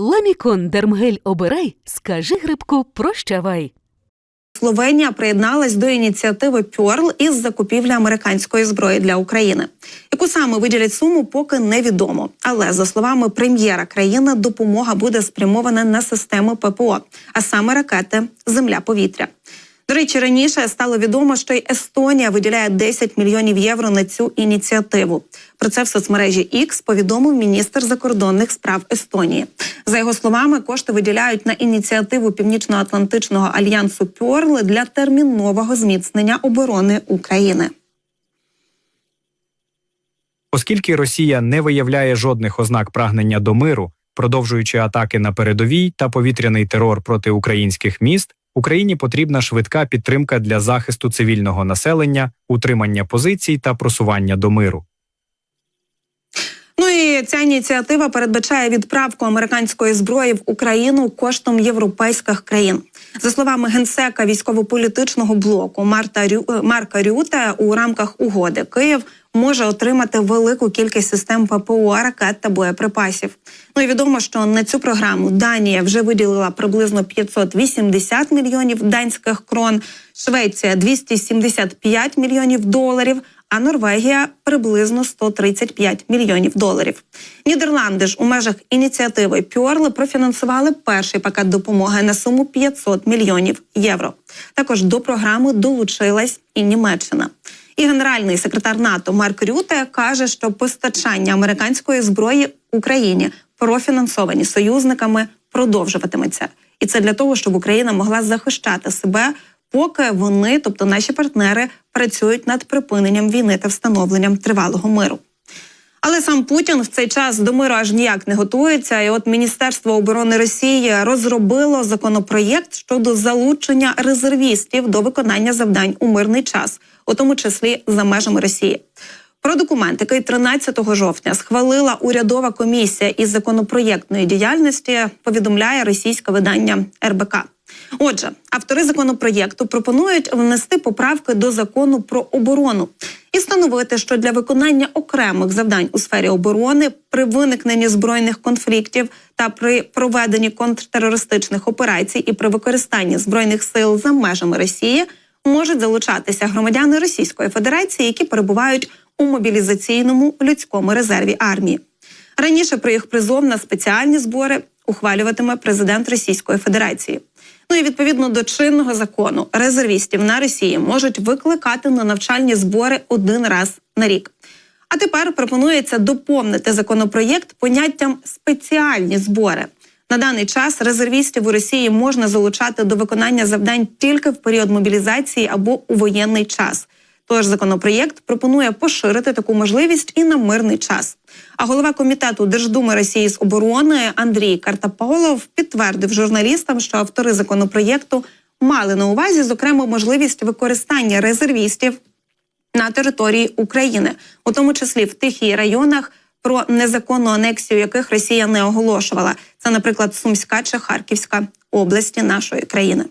Ламікон Дермгель обирай, скажи грибку прощавай. Словенія приєдналась до ініціативи Пьорл із закупівлі американської зброї для України. Яку саме виділять суму, поки невідомо. Але за словами прем'єра країни, допомога буде спрямована на системи ППО, а саме ракети Земля-повітря. До речі, раніше стало відомо, що й Естонія виділяє 10 мільйонів євро на цю ініціативу. Про це в соцмережі X повідомив міністр закордонних справ Естонії. За його словами, кошти виділяють на ініціативу Північно-Атлантичного альянсу Пьорл для термінового зміцнення оборони України. Оскільки Росія не виявляє жодних ознак прагнення до миру, продовжуючи атаки на передовій та повітряний терор проти українських міст, Україні потрібна швидка підтримка для захисту цивільного населення, утримання позицій та просування до миру. Ну і ця ініціатива передбачає відправку американської зброї в Україну коштом європейських країн. За словами генсека військово-політичного блоку Марта Рю... е, Марка Рюта, у рамках угоди Київ може отримати велику кількість систем ППО, ракет та боєприпасів. Ну і відомо, що на цю програму Данія вже виділила приблизно 580 мільйонів данських крон, Швеція 275 мільйонів доларів а Норвегія приблизно 135 мільйонів доларів. Нідерланди ж у межах ініціативи Пьорли профінансували перший пакет допомоги на суму 500 мільйонів євро. Також до програми долучилась і Німеччина. І генеральний секретар НАТО Марк Рюте каже, що постачання американської зброї Україні профінансовані союзниками продовжуватиметься, і це для того, щоб Україна могла захищати себе поки вони, тобто наші партнери, працюють над припиненням війни та встановленням тривалого миру. Але сам Путін в цей час до миру аж ніяк не готується. І от Міністерство оборони Росії розробило законопроєкт щодо залучення резервістів до виконання завдань у мирний час, у тому числі за межами Росії. Про документ, який 13 жовтня схвалила урядова комісія із законопроєктної діяльності, повідомляє російське видання РБК. Отже, автори законопроєкту пропонують внести поправки до закону про оборону і встановити, що для виконання окремих завдань у сфері оборони при виникненні збройних конфліктів та при проведенні контртерористичних операцій і при використанні збройних сил за межами Росії можуть залучатися громадяни Російської Федерації, які перебувають у мобілізаційному людському резерві армії. Раніше про їх призов на спеціальні збори ухвалюватиме президент Російської Федерації. Ну і відповідно до чинного закону резервістів на Росії можуть викликати на навчальні збори один раз на рік. А тепер пропонується доповнити законопроєкт поняттям спеціальні збори. На даний час резервістів у Росії можна залучати до виконання завдань тільки в період мобілізації або у воєнний час. Тож законопроєкт пропонує поширити таку можливість і на мирний час. А голова комітету Держдуми Росії з оборони Андрій Картаполов підтвердив журналістам, що автори законопроєкту мали на увазі зокрема можливість використання резервістів на території України, у тому числі в тих її районах, про незаконну анексію яких Росія не оголошувала. Це, наприклад, Сумська чи Харківська області нашої країни.